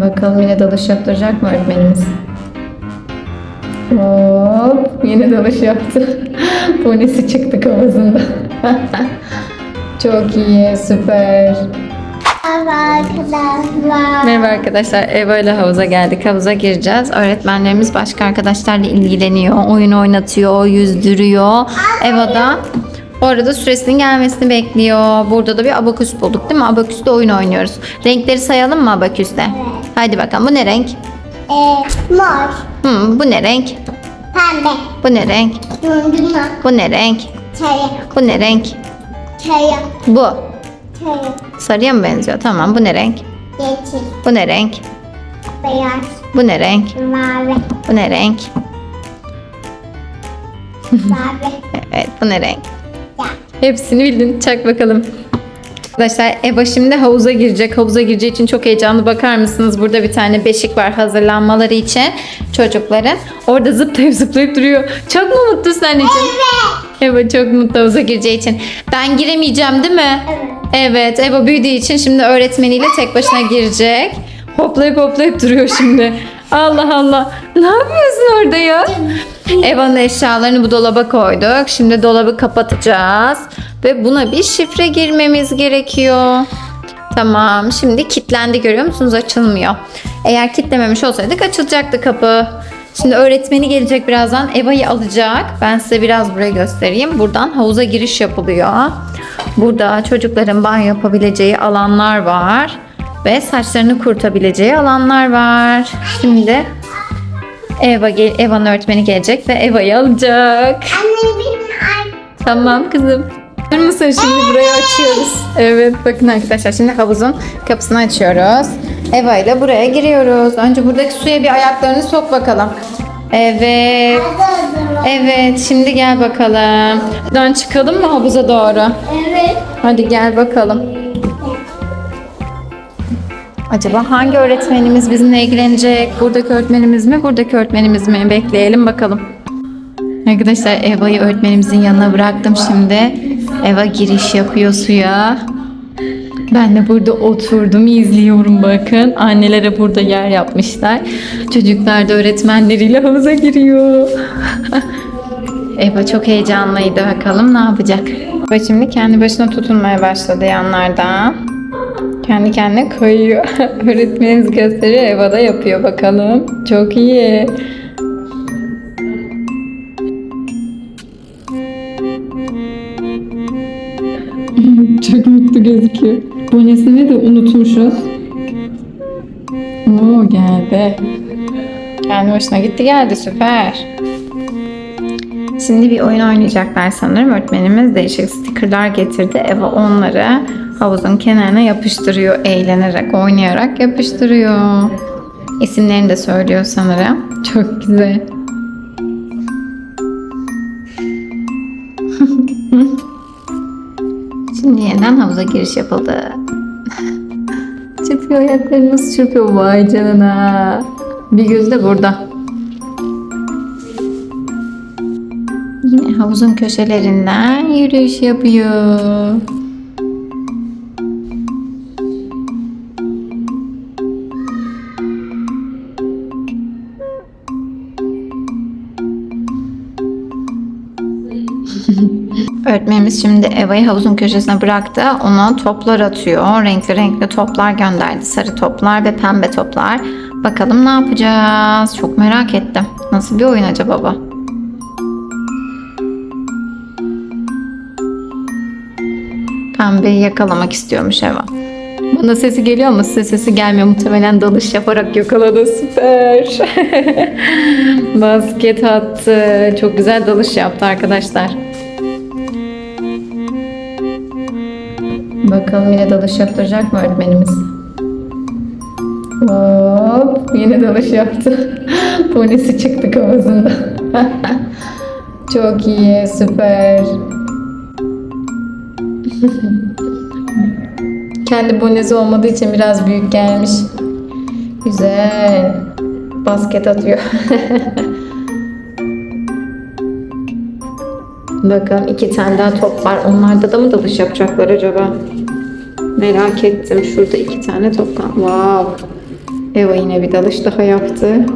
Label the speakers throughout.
Speaker 1: Bakalım yine dalış yaptıracak mı öğretmenimiz? Hop yine dalış yaptı. Ponisi çıktı kafasında. Çok iyi süper.
Speaker 2: Merhaba arkadaşlar.
Speaker 1: Merhaba arkadaşlar. Eva ile havuza geldik. Havuza gireceğiz. Öğretmenlerimiz başka arkadaşlarla ilgileniyor. Oyun oynatıyor, yüzdürüyor. Eva da o arada süresinin gelmesini bekliyor. Burada da bir abaküs bulduk değil mi? Abaküste oyun oynuyoruz. Renkleri sayalım mı abaküste? Hadi bakalım. Bu ne renk?
Speaker 2: Ee, mor,
Speaker 1: Hmm, bu ne renk?
Speaker 2: pembe,
Speaker 1: Bu ne renk?
Speaker 2: dondurma,
Speaker 1: Bu ne renk?
Speaker 2: çaya,
Speaker 1: Bu ne renk?
Speaker 2: çaya,
Speaker 1: Bu.
Speaker 2: çaya,
Speaker 1: Sarıya mı benziyor? Tamam. Bu ne renk?
Speaker 2: yeşil,
Speaker 1: Bu ne renk?
Speaker 2: beyaz,
Speaker 1: Bu ne renk?
Speaker 2: mavi,
Speaker 1: Bu ne renk?
Speaker 2: mavi,
Speaker 1: Evet, bu ne renk? Hepsini bildin. Çak bakalım. Arkadaşlar Eva şimdi havuza girecek. Havuza gireceği için çok heyecanlı. Bakar mısınız? Burada bir tane beşik var hazırlanmaları için çocukların. Orada zıplayıp zıplayıp duruyor. Çok mu mutlusun anneciğim? Eva çok mutlu havuza gireceği için. Ben giremeyeceğim değil mi?
Speaker 2: Evet.
Speaker 1: Evet. Eva büyüdüğü için şimdi öğretmeniyle tek başına girecek. Hoplayıp hoplayıp duruyor şimdi. Allah Allah. Ne yapıyorsun orada ya? Eva'nın eşyalarını bu dolaba koyduk. Şimdi dolabı kapatacağız. Ve buna bir şifre girmemiz gerekiyor. Tamam. Şimdi kilitlendi görüyor musunuz? Açılmıyor. Eğer kilitlememiş olsaydık açılacaktı kapı. Şimdi öğretmeni gelecek birazdan. Eva'yı alacak. Ben size biraz burayı göstereyim. Buradan havuza giriş yapılıyor. Burada çocukların banyo yapabileceği alanlar var. Ve saçlarını kurutabileceği alanlar var. Şimdi Eva gel Eva'nın öğretmeni gelecek ve Eva'yı alacak.
Speaker 2: Benim.
Speaker 1: Tamam kızım. Hazır mısın? Şimdi burayı açıyoruz. Evet bakın arkadaşlar şimdi havuzun kapısını açıyoruz. Eva ile buraya giriyoruz. Önce buradaki suya bir ayaklarını sok bakalım. Evet. Evet şimdi gel bakalım. Buradan çıkalım mı havuza doğru?
Speaker 2: Evet.
Speaker 1: Hadi gel bakalım. Acaba hangi öğretmenimiz bizimle ilgilenecek? Buradaki öğretmenimiz mi? Buradaki öğretmenimiz mi? Bekleyelim bakalım. Arkadaşlar Eva'yı öğretmenimizin yanına bıraktım şimdi. Eva giriş yapıyor suya. Ben de burada oturdum izliyorum bakın. Annelere burada yer yapmışlar. Çocuklar da öğretmenleriyle havuza giriyor. Eva çok heyecanlıydı. Bakalım ne yapacak. Eva şimdi kendi başına tutunmaya başladı yanlardan. Kendi kendine kayıyor. Öğretmenimiz gösteriyor. Eva da yapıyor bakalım. Çok iyi. Çok mutlu gözüküyor. Bonesini de unutmuşuz. Oo geldi. Kendi başına gitti geldi süper. Şimdi bir oyun oynayacaklar sanırım. Öğretmenimiz değişik stickerlar getirdi. Eva onları havuzun kenarına yapıştırıyor. Eğlenerek, oynayarak yapıştırıyor. İsimlerini de söylüyor sanırım. Çok güzel. Şimdi yeniden havuza giriş yapıldı. çırpıyor ayaklarını nasıl çırpıyor vay canına. Bir göz de burada. Havuzun köşelerinden yürüyüş yapıyor. Öğretmenimiz şimdi Eva'yı havuzun köşesine bıraktı. Ona toplar atıyor. Renkli renkli toplar gönderdi. Sarı toplar ve pembe toplar. Bakalım ne yapacağız? Çok merak ettim. Nasıl bir oyun acaba bu? Pembeyi yakalamak istiyormuş Eva. Bana sesi geliyor ama size sesi gelmiyor. Muhtemelen dalış yaparak yakaladı. Süper. Basket attı. Çok güzel dalış yaptı arkadaşlar. Bakalım yine dalış yaptıracak mı öğretmenimiz? Hop yine dalış yaptı. Ponisi çıktı kafasında. Çok iyi süper. Kendi bonezi olmadığı için biraz büyük gelmiş. Güzel. Basket atıyor. Bakalım iki tane daha top var. Onlarda da mı dalış yapacaklar acaba? Merak ettim. Şurada iki tane top var. Wow. Eva yine bir dalış daha yaptı.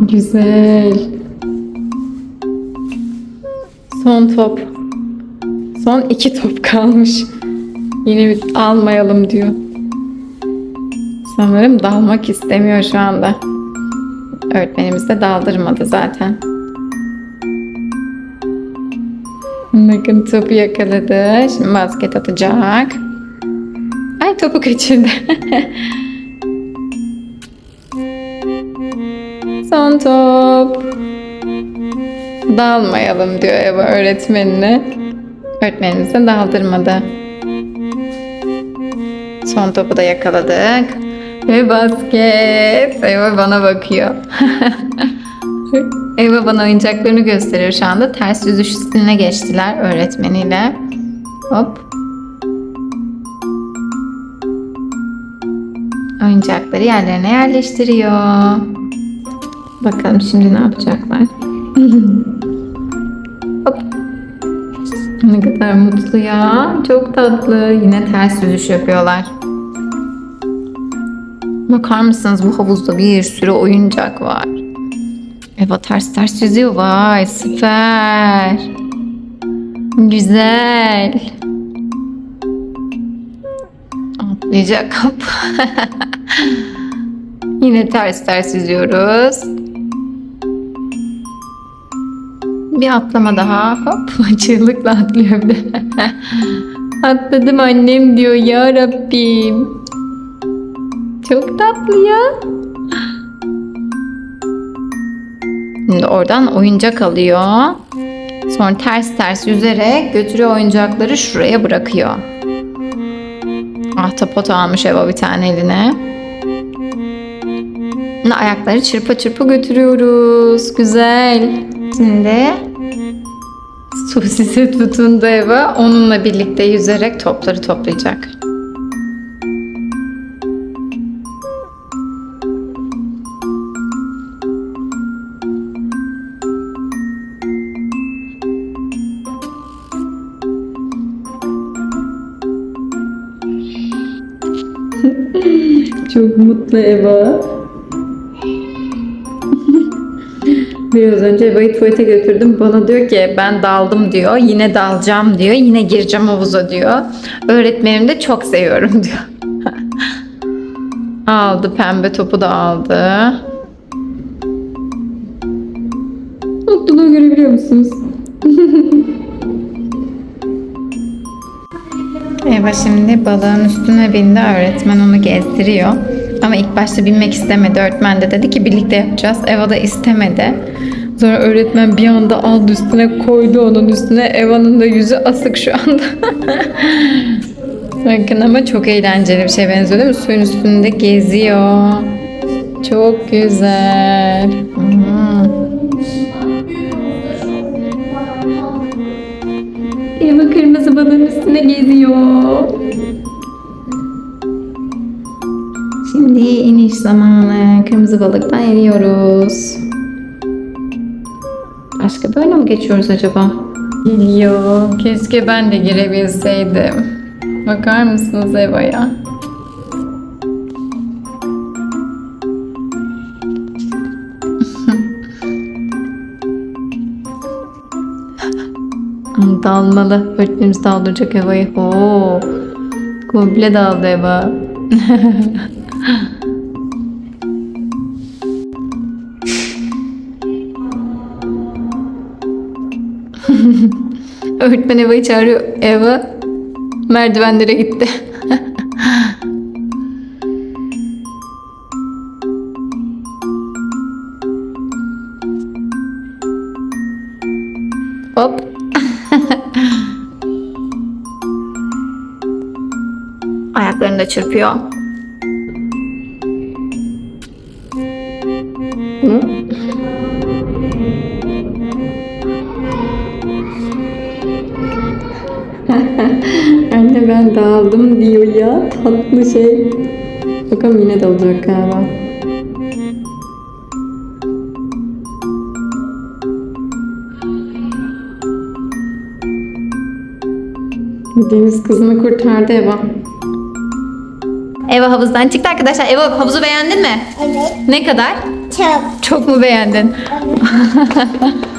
Speaker 1: Güzel. Son top. Son iki top kalmış. Yine bir almayalım diyor. Sanırım dalmak istemiyor şu anda. Öğretmenimiz de daldırmadı zaten. Bakın topu yakaladı. Şimdi basket atacak. Ay topu kaçırdı. Son top. Dalmayalım diyor Eva öğretmenine. Öğretmenimiz de daldırmadı. Son topu da yakaladık. Ve basket. Eva bana bakıyor. Eva bana oyuncaklarını gösteriyor şu anda. Ters yüzüş stiline geçtiler öğretmeniyle. Hop. Oyuncakları yerlerine yerleştiriyor. Bakalım şimdi ne yapacaklar. Hop. Ne kadar mutlu ya. Çok tatlı. Yine ters yüzüş yapıyorlar. Bakar mısınız bu havuzda bir sürü oyuncak var. Eva ters ters yüzüyor. Vay süper. Güzel. Atlayacak hop. Yine ters ters yüzüyoruz. Bir atlama daha. Hop çığlıkla atlıyor bir de. Atladım annem diyor ya Rabbim. Çok tatlı ya. Şimdi oradan oyuncak alıyor. Sonra ters ters yüzerek götürüyor oyuncakları şuraya bırakıyor. Ahtapot almış Eva bir tane eline. Şimdi ayakları çırpa çırpa götürüyoruz. Güzel. Şimdi sosise tutundu Eva. Onunla birlikte yüzerek topları toplayacak. Çok mutlu Eva. Biraz önce Eva'yı tuvalete götürdüm. Bana diyor ki ben daldım diyor. Yine dalacağım diyor. Yine gireceğim havuza diyor. Öğretmenim de çok seviyorum diyor. aldı pembe topu da aldı. Mutluluğu görebiliyor musunuz? Eva şimdi balığın üstüne bindi. Öğretmen onu gezdiriyor. Ama ilk başta binmek istemedi. Öğretmen de dedi ki birlikte yapacağız. Eva da istemedi. Sonra öğretmen bir anda aldı üstüne koydu onun üstüne. Eva'nın da yüzü asık şu anda. Bakın ama çok eğlenceli bir şey benziyor değil mi? Suyun üstünde geziyor. Çok güzel. Hmm. Eva kırmızı balığın üstüne geziyor. Şimdi iniş zamanı. Kırmızı balıktan iniyoruz. Başka böyle mi geçiyoruz acaba? Geliyor. Keşke ben de girebilseydim. Bakar mısınız Eva'ya? Dalmalı. Öğretmenimiz daldıracak Eva'yı. Oo. Komple daldı Eva. Öğretmen Eva'yı çağırıyor. Eva merdivenlere gitti. Hop. Ayaklarını da çırpıyor. Ben dağıldım diyor ya. Tatlı şey. Bakalım yine dalacak galiba. Deniz kızını kurtardı Eva. Eva havuzdan çıktı arkadaşlar. Eva havuzu beğendin mi?
Speaker 2: Evet.
Speaker 1: Ne kadar?
Speaker 2: Çok.
Speaker 1: Çok mu beğendin?
Speaker 2: Evet.